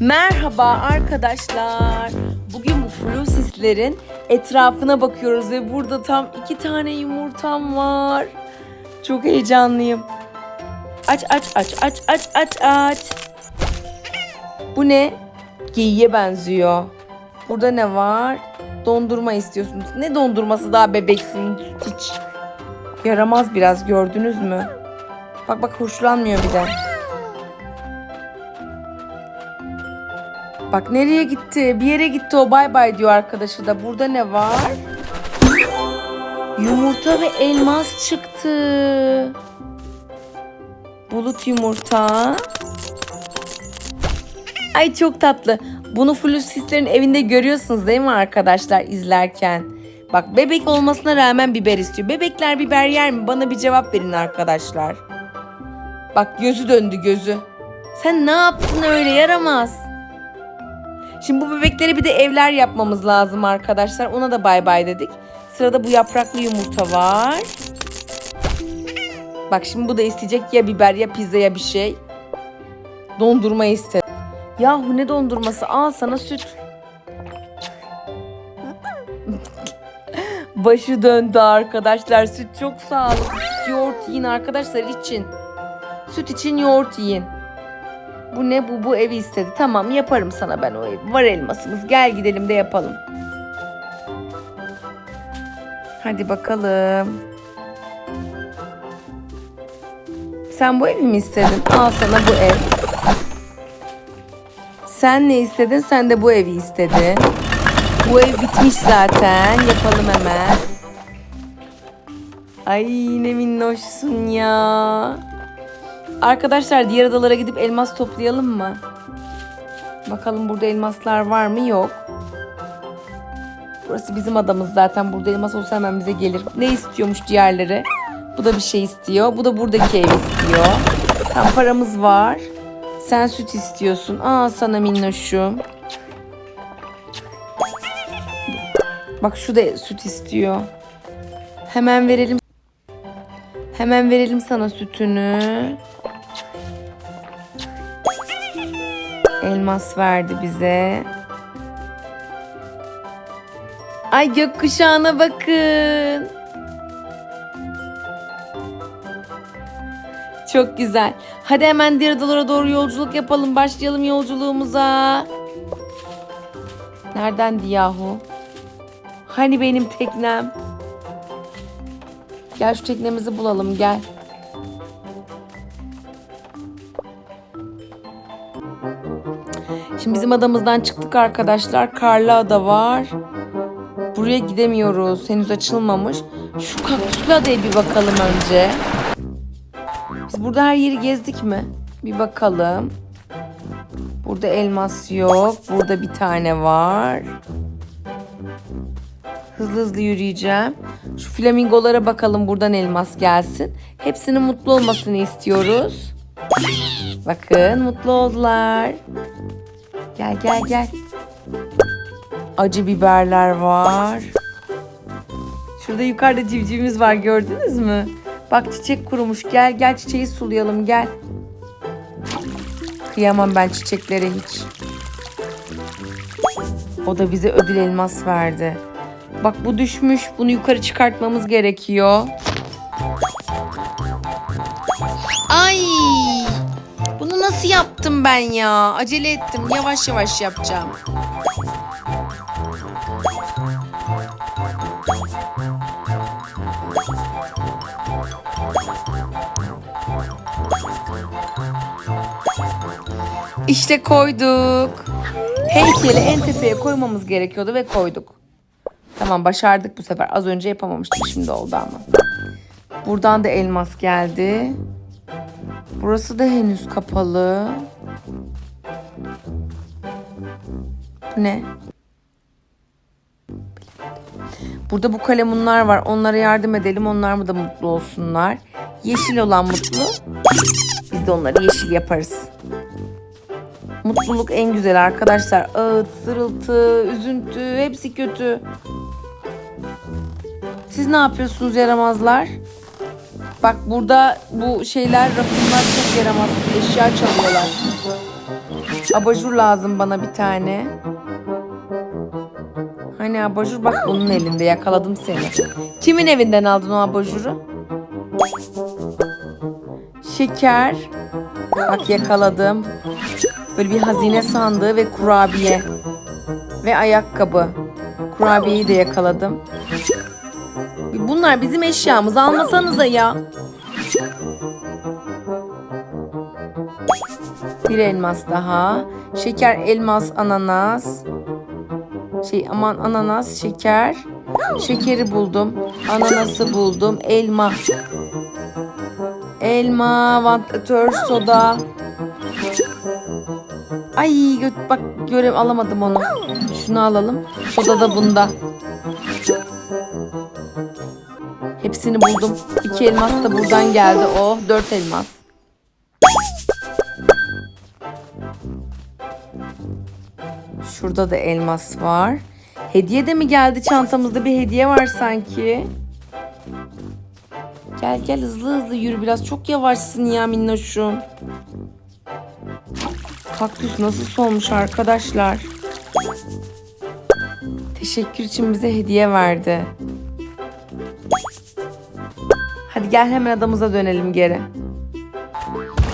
Merhaba arkadaşlar. Bugün bu flusislerin etrafına bakıyoruz ve burada tam iki tane yumurtam var. Çok heyecanlıyım. Aç aç aç aç aç aç aç. Bu ne? Geyiğe benziyor. Burada ne var? Dondurma istiyorsunuz. Ne dondurması daha bebeksin hiç. Yaramaz biraz gördünüz mü? Bak bak hoşlanmıyor bir de. Bak nereye gitti? Bir yere gitti o bay bay diyor arkadaşı da. Burada ne var? Yumurta ve elmas çıktı. Bulut yumurta. Ay çok tatlı. Bunu Flusislerin evinde görüyorsunuz değil mi arkadaşlar izlerken? Bak bebek olmasına rağmen biber istiyor. Bebekler biber yer mi? Bana bir cevap verin arkadaşlar. Bak gözü döndü gözü. Sen ne yaptın öyle yaramaz. Şimdi bu bebeklere bir de evler yapmamız lazım arkadaşlar. Ona da bay bay dedik. Sırada bu yapraklı yumurta var. Bak şimdi bu da isteyecek ya biber ya pizza ya bir şey. Dondurma istedi. Yahu ne dondurması al sana süt. Başı döndü arkadaşlar. Süt çok sağlıklı. Yoğurt yiyin arkadaşlar için. Süt için yoğurt yiyin. Bu ne bu bu evi istedi. Tamam yaparım sana ben o evi. Var elmasımız. Gel gidelim de yapalım. Hadi bakalım. Sen bu evi mi istedin? Al sana bu ev. Sen ne istedin? Sen de bu evi istedin. Bu ev bitmiş zaten. Yapalım hemen. Ay ne minnoşsun ya. Arkadaşlar diğer adalara gidip elmas toplayalım mı? Bakalım burada elmaslar var mı? Yok. Burası bizim adamız zaten. Burada elmas olsa hemen bize gelir. Ne istiyormuş diğerleri? Bu da bir şey istiyor. Bu da buradaki ev istiyor. Tam paramız var. Sen süt istiyorsun. Aa sana minnoşum. Bak şu da süt istiyor. Hemen verelim. Hemen verelim sana sütünü. Elmas verdi bize. Ay gökkuşağına bakın. Çok güzel. Hadi hemen adalara doğru yolculuk yapalım. Başlayalım yolculuğumuza. Neredendi yahu? Hani benim teknem? Gel şu teknemizi bulalım gel. Şimdi bizim adamızdan çıktık arkadaşlar. Karlı ada var. Buraya gidemiyoruz. Henüz açılmamış. Şu kaktüslü adaya bir bakalım önce. Biz burada her yeri gezdik mi? Bir bakalım. Burada elmas yok. Burada bir tane var. Hızlı hızlı yürüyeceğim. Şu flamingolara bakalım buradan elmas gelsin. Hepsinin mutlu olmasını istiyoruz. Bakın mutlu oldular. Gel gel gel. Acı biberler var. Şurada yukarıda civcivimiz var gördünüz mü? Bak çiçek kurumuş. Gel gel çiçeği sulayalım gel. Kıyamam ben çiçeklere hiç. O da bize ödül elmas verdi. Bak bu düşmüş. Bunu yukarı çıkartmamız gerekiyor. Yaptım ben ya? Acele ettim. Yavaş yavaş yapacağım. İşte koyduk. Heykeli en tepeye koymamız gerekiyordu ve koyduk. Tamam başardık bu sefer. Az önce yapamamıştık şimdi oldu ama. Buradan da elmas geldi. Burası da henüz kapalı. Ne? Burada bu kalemunlar var. Onlara yardım edelim. Onlar mı da mutlu olsunlar. Yeşil olan mutlu. Biz de onları yeşil yaparız. Mutluluk en güzel arkadaşlar. Ağıt, sırıltı, üzüntü hepsi kötü. Siz ne yapıyorsunuz yaramazlar? Bak burada bu şeyler rakımlar çok yaramaz. Eşya çalıyorlar. Abajur lazım bana bir tane. Hani abajur bak bunun elinde yakaladım seni. Kimin evinden aldın o abajuru? Şeker. Bak yakaladım. Böyle bir hazine sandığı ve kurabiye. Ve ayakkabı. Kurabiyeyi de yakaladım. Bunlar bizim eşyamız. Almasanıza ya. Bir elmas daha. Şeker, elmas, ananas. Şey aman ananas, şeker. Şekeri buldum. Ananası buldum. Elma. Elma, vantilatör, soda. Ay bak görev alamadım onu. Şunu alalım. Soda da bunda. Hepsini buldum. İki elmas da buradan geldi. Oh dört elmas. Şurada da elmas var. Hediye de mi geldi? Çantamızda bir hediye var sanki. Gel gel hızlı hızlı yürü biraz. Çok yavaşsın ya minnoşum. Kaktüs nasıl solmuş arkadaşlar? Teşekkür için bize hediye verdi. Hadi gel hemen adamıza dönelim geri.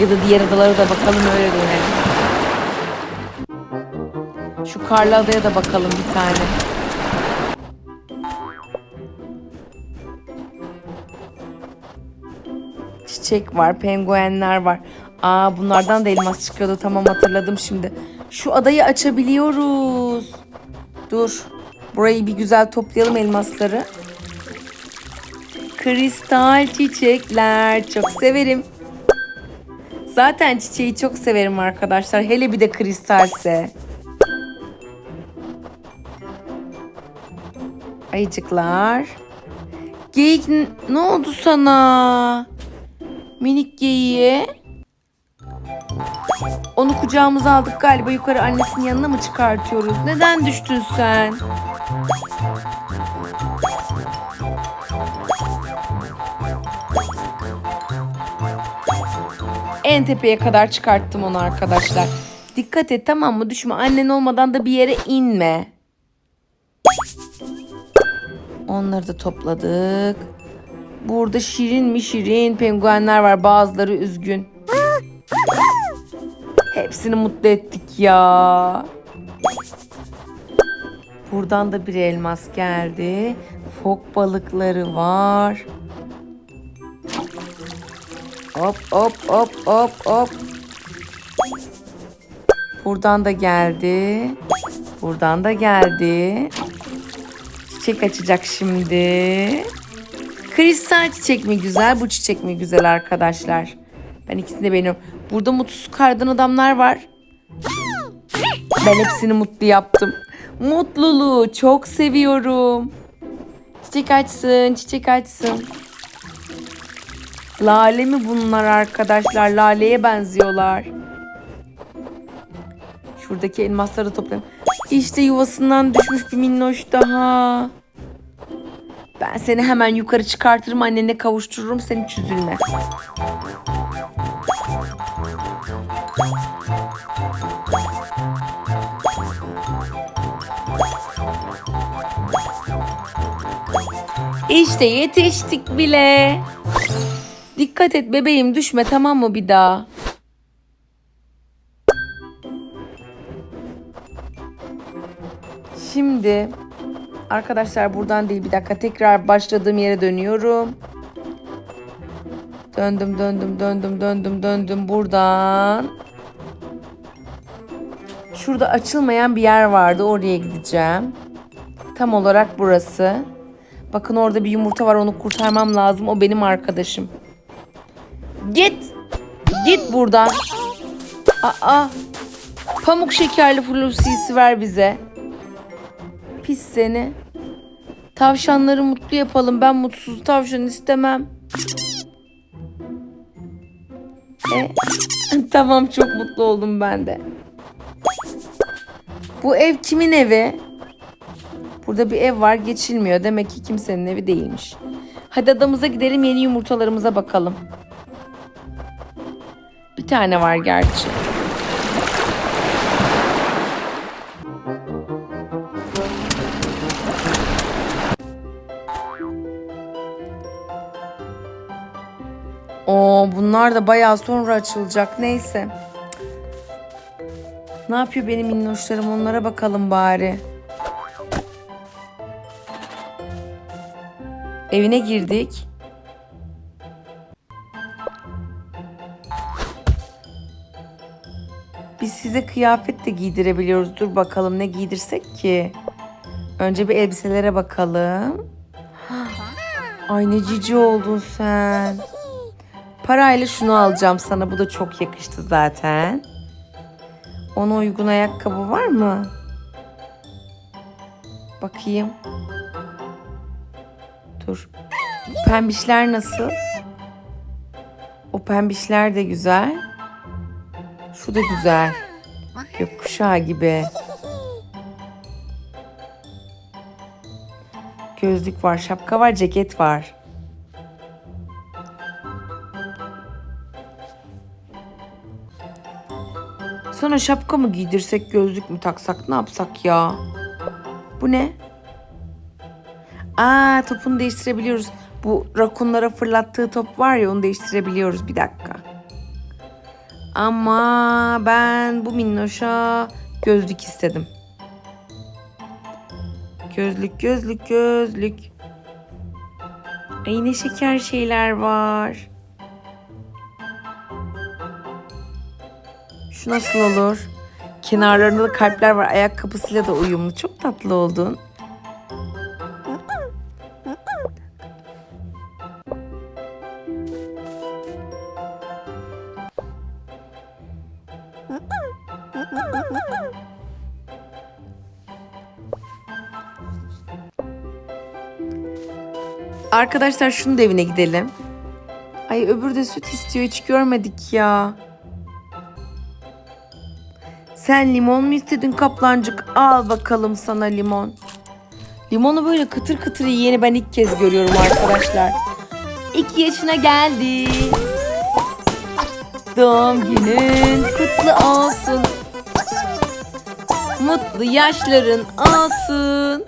Ya da diğer adalara da bakalım öyle dönelim. Şu karlı adaya da bakalım bir tane. Çiçek var, penguenler var. Aa bunlardan da elmas çıkıyordu. Tamam hatırladım şimdi. Şu adayı açabiliyoruz. Dur. Burayı bir güzel toplayalım elmasları. Kristal çiçekler. Çok severim. Zaten çiçeği çok severim arkadaşlar. Hele bir de kristalse. Ayıcıklar. Geyik ne oldu sana? Minik geyiğe. Onu kucağımıza aldık galiba yukarı annesinin yanına mı çıkartıyoruz? Neden düştün sen? En tepeye kadar çıkarttım onu arkadaşlar. Dikkat et tamam mı? Düşme. Annen olmadan da bir yere inme. Onları da topladık. Burada şirin mi şirin penguenler var. Bazıları üzgün. Hepsini mutlu ettik ya. Buradan da bir elmas geldi. Fok balıkları var. Hop hop hop hop hop. Buradan da geldi. Buradan da geldi. Çiçek açacak şimdi. Kristal çiçek mi güzel, bu çiçek mi güzel arkadaşlar? Ben ikisini de beğeniyorum. Burada mutsuz kardan adamlar var. Ben hepsini mutlu yaptım. Mutluluğu çok seviyorum. Çiçek açsın, çiçek açsın. Lale mi bunlar arkadaşlar? Laleye benziyorlar. Şuradaki elmasları toplayalım. İşte yuvasından düşmüş bir minnoş daha. Ben seni hemen yukarı çıkartırım annene kavuştururum seni hiç üzülme. İşte yetiştik bile. Dikkat et bebeğim düşme tamam mı bir daha? Şimdi arkadaşlar buradan değil bir dakika tekrar başladığım yere dönüyorum. Döndüm döndüm döndüm döndüm döndüm buradan. Şurada açılmayan bir yer vardı oraya gideceğim. Tam olarak burası. Bakın orada bir yumurta var onu kurtarmam lazım. O benim arkadaşım. Git. Git buradan. Aa. Pamuk şekerli flusisi ver bize. Pis seni. Tavşanları mutlu yapalım. Ben mutsuz tavşan istemem. E, tamam çok mutlu oldum ben de. Bu ev kimin evi? Burada bir ev var geçilmiyor. Demek ki kimsenin evi değilmiş. Hadi adamıza gidelim yeni yumurtalarımıza bakalım. Bir tane var gerçi. Oo bunlar da bayağı sonra açılacak. Neyse. Ne yapıyor benim minnoşlarım onlara bakalım bari. Evine girdik. Biz size kıyafet de giydirebiliyoruz. Dur bakalım ne giydirsek ki. Önce bir elbiselere bakalım. Ay ne cici oldun sen. Parayla şunu alacağım sana. Bu da çok yakıştı zaten. Ona uygun ayakkabı var mı? Bakayım. Dur. Pembişler nasıl? O pembişler de güzel. Şu da güzel. Gökkuşağı gibi. Gözlük var, şapka var, ceket var. Sana şapka mı giydirsek, gözlük mü taksak, ne yapsak ya? Bu ne? Aa, topunu değiştirebiliyoruz. Bu rakunlara fırlattığı top var ya, onu değiştirebiliyoruz. Bir dakika. Ama ben bu minnoşa gözlük istedim. Gözlük, gözlük, gözlük. Ay ne şeker şeyler var. Şu nasıl olur? Kenarlarında da kalpler var. Ayakkabısıyla da uyumlu. Çok tatlı oldun. Arkadaşlar şunun da evine gidelim. Ay öbür de süt istiyor hiç görmedik ya. Sen limon mu istedin kaplancık? Al bakalım sana limon. Limonu böyle kıtır kıtır yiyeni ben ilk kez görüyorum arkadaşlar. İki yaşına geldi. Doğum günün kutlu olsun. Mutlu yaşların olsun.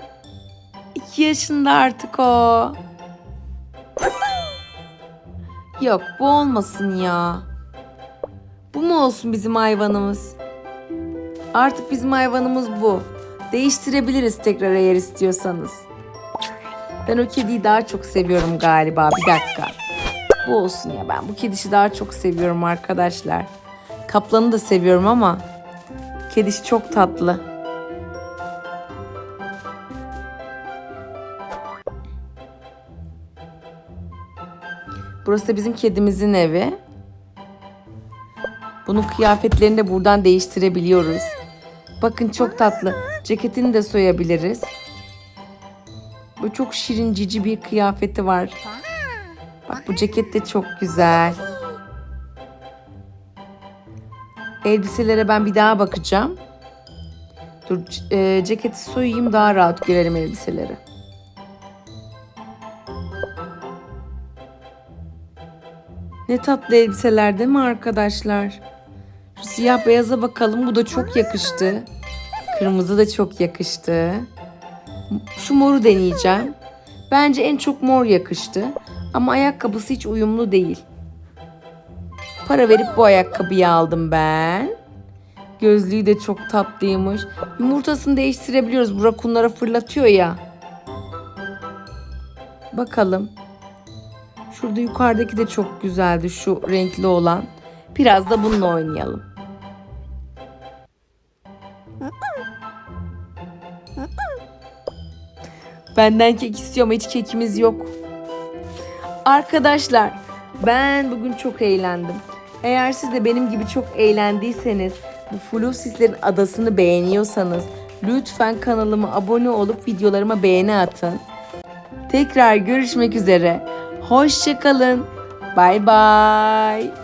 İki yaşında artık o. Yok bu olmasın ya. Bu mu olsun bizim hayvanımız? Artık bizim hayvanımız bu. Değiştirebiliriz tekrar eğer istiyorsanız. Ben o kediyi daha çok seviyorum galiba. Bir dakika. Bu olsun ya ben bu kedişi daha çok seviyorum arkadaşlar. Kaplanı da seviyorum ama kediş çok tatlı. Burası da bizim kedimizin evi. Bunun kıyafetlerini de buradan değiştirebiliyoruz. Bakın çok tatlı. Ceketini de soyabiliriz. Bu çok şirin cici bir kıyafeti var. Bak bu ceket de çok güzel. Elbiselere ben bir daha bakacağım. Dur e, ceketi soyayım daha rahat görelim elbiseleri. Ne tatlı elbiseler değil mi arkadaşlar? Şu siyah beyaza bakalım. Bu da çok yakıştı. Kırmızı da çok yakıştı. Şu moru deneyeceğim. Bence en çok mor yakıştı. Ama ayakkabısı hiç uyumlu değil. Para verip bu ayakkabıyı aldım ben. Gözlüğü de çok tatlıymış. Yumurtasını değiştirebiliyoruz. Bu rakunlara fırlatıyor ya. Bakalım. Şurada yukarıdaki de çok güzeldi şu renkli olan. Biraz da bununla oynayalım. Benden kek istiyor ama hiç kekimiz yok. Arkadaşlar ben bugün çok eğlendim. Eğer siz de benim gibi çok eğlendiyseniz bu Flusis'lerin adasını beğeniyorsanız lütfen kanalıma abone olup videolarıma beğeni atın. Tekrar görüşmek üzere. Hoşçakalın. Bay bay.